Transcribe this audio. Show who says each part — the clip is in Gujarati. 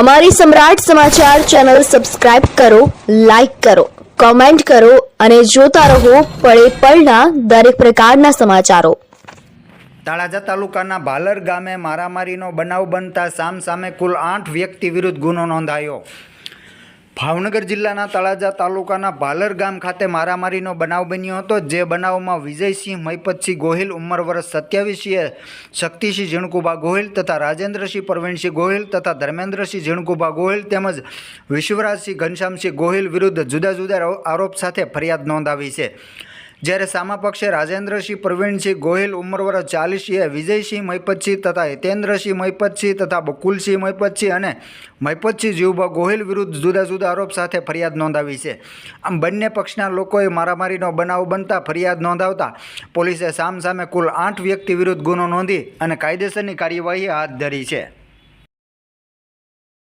Speaker 1: અમારી સમ્રાટ સમાચાર ચેનલ સબસ્ક્રાઇબ કરો, લાઇક કરો, કોમેન્ટ કરો અને જોતા રહો પળે પળના દરેક પ્રકારના સમાચારો.
Speaker 2: તળાજા તાલુકાના ભાલર ગામે મારામારીનો બનાવ બનતા સામ સામે કુલ આઠ વ્યક્તિ વિરુદ્ધ ગુનો નોંધાયો. ભાવનગર જિલ્લાના તળાજા તાલુકાના ભાલર ગામ ખાતે મારામારીનો બનાવ બન્યો હતો. જે બનાવમાં વિજયસિંહ મૈપતસિંહ ગોહિલ, ઉંમર વર્ષ સત્યાવીસીએ શક્તિસિંહ ઝીણકુભા ગોહિલ તથા રાજેન્દ્રસિંહ પ્રવીણસિંહ ગોહિલ તથા ધર્મેન્દ્રસિંહ ઝીણકુભા ગોહિલ તેમજ વિશ્વરાજસિંહ ઘનશ્યામસિંહ ગોહિલ વિરુદ્ધ જુદા જુદા આરોપ સાથે ફરિયાદ નોંધાવી છે. જ્યારે સામા પક્ષે રાજેન્દ્રસિંહ પ્રવીણસિંહ ગોહિલ ઉંમર વર્ષ ચાલીસીએ વિજયસિંહ મહિપતસિંહ તથા હિતેન્દ્રસિંહ મહિપતસિંહ તથા બકુલસિંહ મહિપતસિંહ અને મહિપતસિંહ જીવભા ગોહિલ વિરુદ્ધ જુદા જુદા આરોપ સાથે ફરિયાદ નોંધાવી છે. આમ બંને પક્ષના લોકોએ મારામારીનો બનાવ બનતા ફરિયાદ નોંધાવતા પોલીસે સામસામે કુલ આઠ વ્યક્તિ વિરુદ્ધ ગુનો નોંધી અને કાયદેસરની કાર્યવાહી હાથ ધરી છે.